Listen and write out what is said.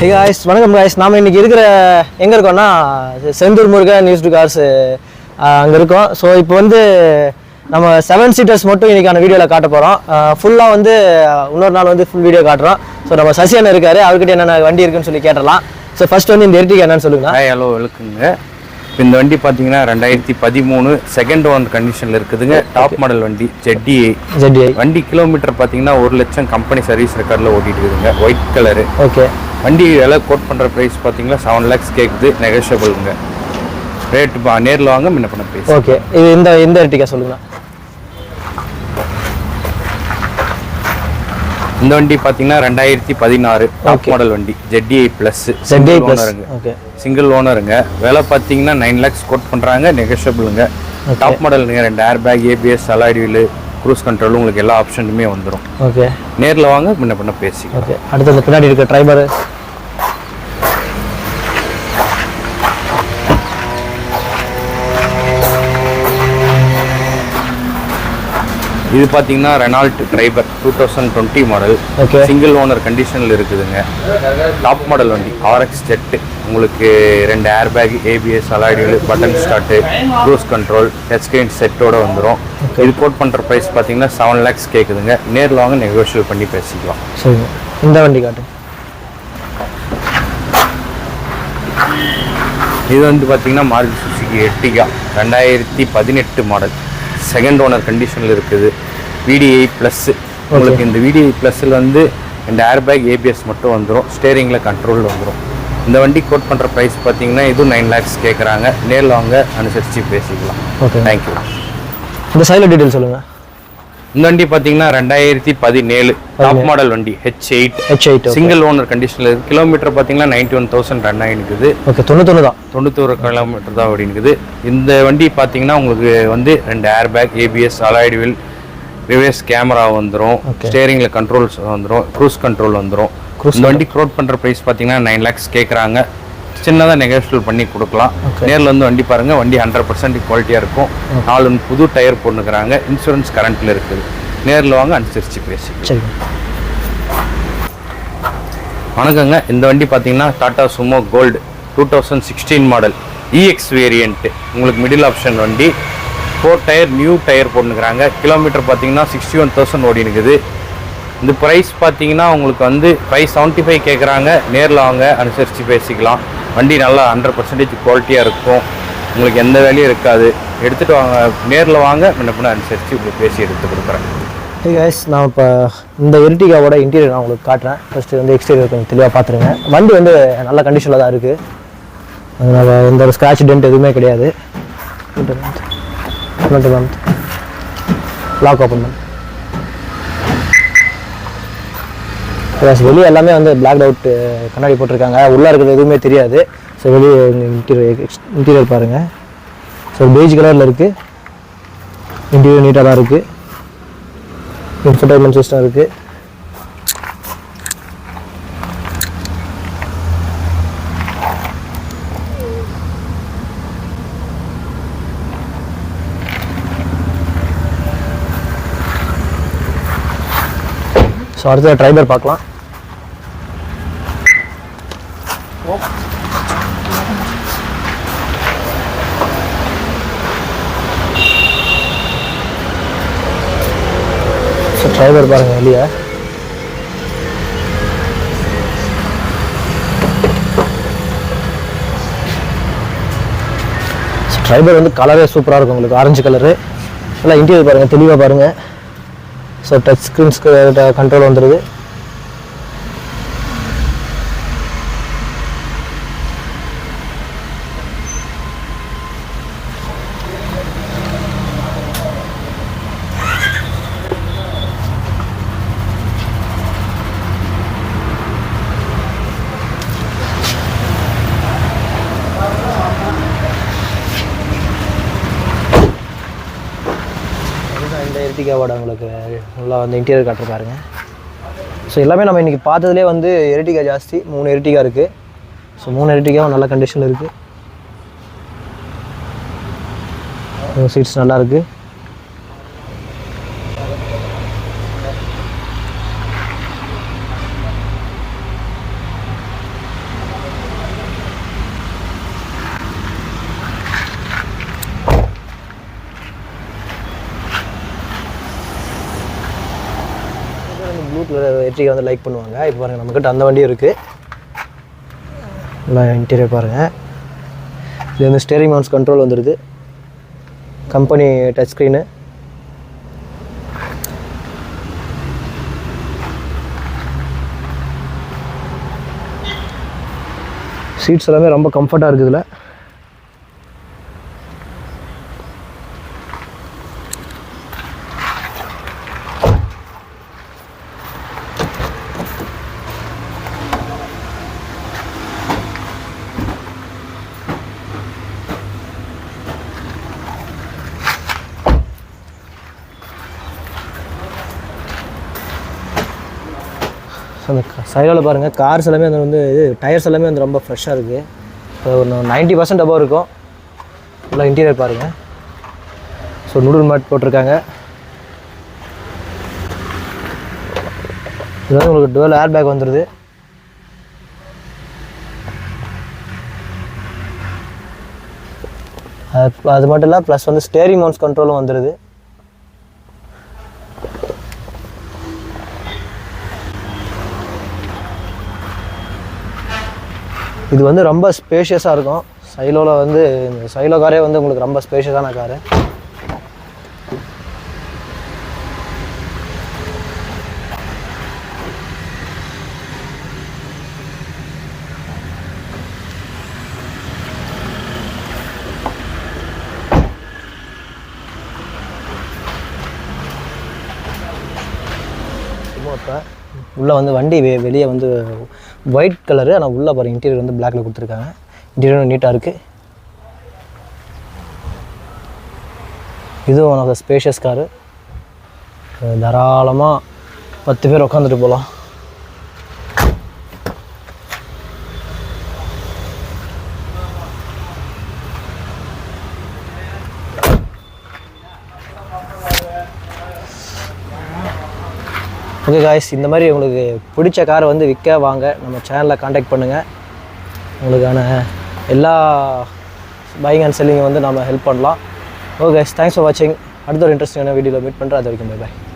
Hey guys வணக்கம் guys நாம இன்னைக்கு இருக்கிற எங்கே இருக்கோம்னா Senthur Murugan news to cars அங்கே இருக்கோம். ஸோ இப்போ வந்து நம்ம செவன் சீட்டர்ஸ் மட்டும் இன்னைக்கான வீடியோவில் காட்ட போகிறோம் ஃபுல்லாக வந்து இன்னொரு நாள் வந்து ஃபுல் வீடியோ காட்டுறோம். ஸோ நம்ம சசி அண்ணன் இருக்காரு. அவர்கிட்ட என்னென்ன வண்டி இருக்குன்னு சொல்லி கேட்டலாம் ஸோ ஃபர்ஸ்ட் வந்து இந்த எர்டிகா என்னன்னு சொல்லுங்க. ஹாய் ஹலோ வெல்கம்ங்க இப்போ இந்த வண்டி பார்த்தீங்கன்னா ரெண்டாயிரத்தி பதிமூணு செகண்ட் ஓன் கண்டிஷனில் இருக்குதுங்க. டாப் மாடல் வண்டி ஜெட்டிஐ ஜெட்டிஐ வண்டி கிலோமீட்டர் பார்த்தீங்கன்னா ஒரு லட்சம் கம்பெனி சர்வீஸ் ரெக்கார்டில் ஓட்டிட்டு இருக்குதுங்க. ஒயிட் கலரு ஓகே வண்டி விலை கோட் பண்ணுற ப்ரைஸ் பார்த்தீங்கன்னா செவன் லேக்ஸ் கேட்குது நெகோஷியபிளுங்க ரேட்டு பா நேரில் வாங்க முன்ன பண்ண பேசு ஓகே இது இந்த இந்த எர்டிகா சொல்லுங்க. இந்த வண்டி பார்த்தீங்கன்னா ரெண்டாயிரத்தி பதினாறு டாப் மாடல் வண்டி. ஜெட்டிஐ ப்ளஸ் ஜெட்டிஐ ஓனருங்க ஓகே சிங்கிள் ஓனருங்க விலை பார்த்தீங்கன்னா நைன் லேக்ஸ் கோட் பண்ணுறாங்க நெகோஷியபிளுங்க டாப் மாடலுங்க ரெண்டு air bag ABS alloyed wheel cruise control உங்களுக்கு எல்லா ஆப்ஷனுமே வந்துடும் ஓகே நேரில் வாங்க முன்ன பண்ண பேசி ஓகே அடுத்து பின்னாடி இருக்க ட்ரைபர் இது பார்த்தீங்கன்னா Renault Triber two thousand twenty model okay single owner கண்டிஷனில் இருக்குதுங்க. டாப் மாடல் வண்டி ஆர்எக்ஸ் ஜெட்டு உங்களுக்கு ரெண்டு air bag ABS alloyed wheel button start cruise control touch screen செட்டோட வந்துடும் இது கோட் பண்ணுற ப்ரைஸ் பார்த்தீங்கன்னா செவன் லேக்ஸ் கேட்குதுங்க நேரில் வாங்க நெகோஷியல் பண்ணி பேசிக்கலாம். சரிங்க. இந்த வண்டி காட்டு. இது வந்து பார்த்தீங்கன்னா மாருதி சுசுகி எர்டிகா ரெண்டாயிரத்தி பதினெட்டு மாடல் செகண்ட் ஓனர் கண்டிஷனில் இருக்குது. விடிஐ ப்ளஸ் உங்களுக்கு இந்த விடிஐ ப்ளஸில் வந்து இந்த ஏர்பேக் ஏபிஎஸ் மட்டும் வந்துடும் ஸ்டேரிங்கில் கண்ட்ரோல் வந்துடும் இந்த வண்டி கோட் பண்ணுற ப்ரைஸ் பார்த்தீங்கன்னா இதுவும் நைன் லேக்ஸ் கேட்குறாங்க நேரில் வாங்க அனுசரித்து பேசிக்கலாம். ஓகே தேங்க்யூ இந்த சைடில் டீட்டெயில் சொல்லுங்கள் இந்த வண்டி பார்த்தீங்கன்னா ரெண்டாயிரத்தி பதினேழு டாப் மாடல் வண்டி H eight H eight single owner கண்டிஷனில் இருக்குது கிலோமீட்டர் பார்த்தீங்கன்னா நைன்டி ஒன் தௌசண்ட் ரன் ஆகிருக்குது ஓகே தொண்ணூத்தொன்று தான். தொண்ணூத்தோரு கிலோமீட்டர் தான் ஓடினுக்குது இந்த வண்டி பார்த்தீங்கன்னா உங்களுக்கு வந்து ரெண்டு air bag ABS alloyed wheel reverse camera வந்துடும் ஸ்டேரிங்கில் கண்ட்ரோல்ஸ் வந்துடும் க்ரூஸ் கண்ட்ரோல் வந்துடும் இந்த வண்டி க்ரோட் பண்ணுற ப்ரைஸ் பார்த்தீங்கன்னா நைன் லேக்ஸ் கேட்குறாங்க சின்னதாக நெகோஷியல் பண்ணி கொடுக்கலாம். நேரில் வந்து வண்டி பாருங்கள் வண்டி ஹண்ட்ரட் பர்சன்ட் குவாலிட்டியாக இருக்கும். நாலு புது டயர் போட்டுக்கிறாங்க இன்சூரன்ஸ் கரண்ட்டில் இருக்குது. நேரில் வாங்க அனுசரித்து பேசி வணக்கங்க. இந்த வண்டி பார்த்தீங்கன்னா Tata Sumo Gold two thousand sixteen model EX variant உங்களுக்கு மிடில் ஆப்ஷன் வண்டி. ஃபோர் டயர் நியூ டயர் போட்டுக்கிறாங்க. கிலோமீட்டர் பார்த்தீங்கன்னா சிக்ஸ்டி ஒன் தௌசண்ட் ஓடி இருக்குது இந்த ப்ரைஸ் பார்த்தீங்கன்னா உங்களுக்கு வந்து ஃபைவ் செவன்ட்டி ஃபைவ் கேட்குறாங்க நேரில் வாங்க அனுசரித்து பேசிக்கலாம். வண்டி நல்லா ஹண்ட்ரட் பர்சன்டேஜ் குவாலிட்டியாக இருக்கும். உங்களுக்கு எந்த வேலையும் இருக்காது. எடுத்துகிட்டு வாங்க. நேரில் வாங்க. முன்ன பின்ன அனுசரித்து உங்களுக்கு பேசி எடுத்து கொடுக்குறேன். ஹே கைஸ் நான் இப்போ இந்த எர்டிகாவோட இன்டீரியர் நான் உங்களுக்கு காட்டுறேன். ஃபஸ்ட்டு வந்து எக்ஸ்டீரியர் கொஞ்சம் தெளிவாக பார்த்துருங்க வண்டி வந்து நல்ல கண்டிஷனில் தான் இருக்குது அதனால் எந்த ஒரு ஸ்க்ராட்ச் டென்ட் எதுவுமே கிடையாது. லாக் ஓப்பன் பண்ணு. ப்ளஸ் வெளியே எல்லாமே வந்து பிளாக் அவுட் கண்ணாடி போட்டிருக்காங்க. உள்ளே இருக்கிறது எதுவுமே தெரியாது. ஸோ வெளியே இன்டீரியர் இன்டீரியர் பாருங்கள் ஸோ பேஜ் கலரில் இருக்குது இன்டீரியர் நீட்டாக தான் இருக்குது இன்ஃபர்டைன்மெண்ட் சிஸ்டம் இருக்குது ஸோ அடுத்த ட்ரைபர் பார்க்கலாம். ஸோ ட்ரைவர் பாருங்க வெளியே. ட்ரைபர் வந்து கலரே சூப்பராக இருக்கும் உங்களுக்கு. ஆரஞ்சு கலரு நல்லா இன்டீரியர் பாருங்கள் தெளிவாக பாருங்கள் ஸோ டச் ஸ்க்ரீன்ஸ்க்கு கண்ட்ரோல் வந்துடுது இந்த எர்டிகாவோட உங்களுக்கு நல்லா வந்து இன்டீரியர் காட்டிருப்பாருங்க ஸோ எல்லாமே நம்ம இன்றைக்கி பார்த்ததுலேயே வந்து எர்டிகா ஜாஸ்தி. மூணு எர்டிகா இருக்குது ஸோ மூணு எர்டிகாவும் நல்ல கண்டிஷனில் இருக்குது சீட்ஸ் நல்லாயிருக்கு ப்ளூ கலர் எர்டிகா வந்து லைக் பண்ணுவாங்க. இப்போ பாருங்கள் நம்மக்கிட்ட அந்த வண்டியும் இருக்குது நல்லா இன்டீரியர் பாருங்கள் இது வந்து ஸ்டேரிங் மவுண்ட்ஸ் கண்ட்ரோல் வந்துடுது கம்பெனி டச் ஸ்க்ரீனு சீட்ஸ் எல்லாமே ரொம்ப கம்ஃபர்ட்டாக இருக்குது அந்த சைடில் பாருங்கள் கார்ஸ் எல்லாமே அந்த வந்து இது டயர்ஸ் எல்லாமே வந்து ரொம்ப ஃப்ரெஷ்ஷாக இருக்குது இப்போ ஒரு நைன்ட்டி பர்சன்ட் அபவ் இருக்கும். ஃபுல்லாக இன்டீரியர் பாருங்கள் ஸோ நூடுல் மேட் போட்டிருக்காங்க. இது வந்து உங்களுக்கு டுவெல் ஏர் பேக் வந்துடுது அது அது மட்டும் இல்லை ப்ளஸ் வந்து ஸ்டேரிங் மவுண்ட்ஸ் கண்ட்ரோலும் வந்துடுது இது வந்து ரொம்ப ஸ்பேஷியஸாக இருக்கும். சைலோவில் வந்து இந்த சைலோ காரே வந்து உங்களுக்கு ரொம்ப ஸ்பேஷியஸான காரு. இப்போ உள்ளே வந்து வண்டி வெ வெளியே வந்து ஒயிட் கலரு ஆனால் உள்ளே பாருங்கள் இன்டீரியர் வந்து பிளாக்கில் கொடுத்துருக்காங்க. இன்டீரியரும் நீட்டாக இருக்குது இதுவும் one of the spacious car தாராளமாக பத்து பேர் உட்காந்துட்டு போகலாம் ஓகே காய்ஸ் இந்த மாதிரி உங்களுக்கு பிடிச்ச காரை வந்து விற்க வாங்க. நம்ம சேனலில் காண்டாக்ட் பண்ணுங்கள் உங்களுக்கான எல்லா பையிங் அண்ட் செல்லிங்கை வந்து நம்ம ஹெல்ப் பண்ணலாம். ஓகே தேங்க்ஸ் ஃபார் வாட்சிங் அடுத்த ஒரு இன்ட்ரெஸ்டிங்கான வீடியோவில் மீட் பண்ணுறேன் அது வரைக்கும் பை பாய்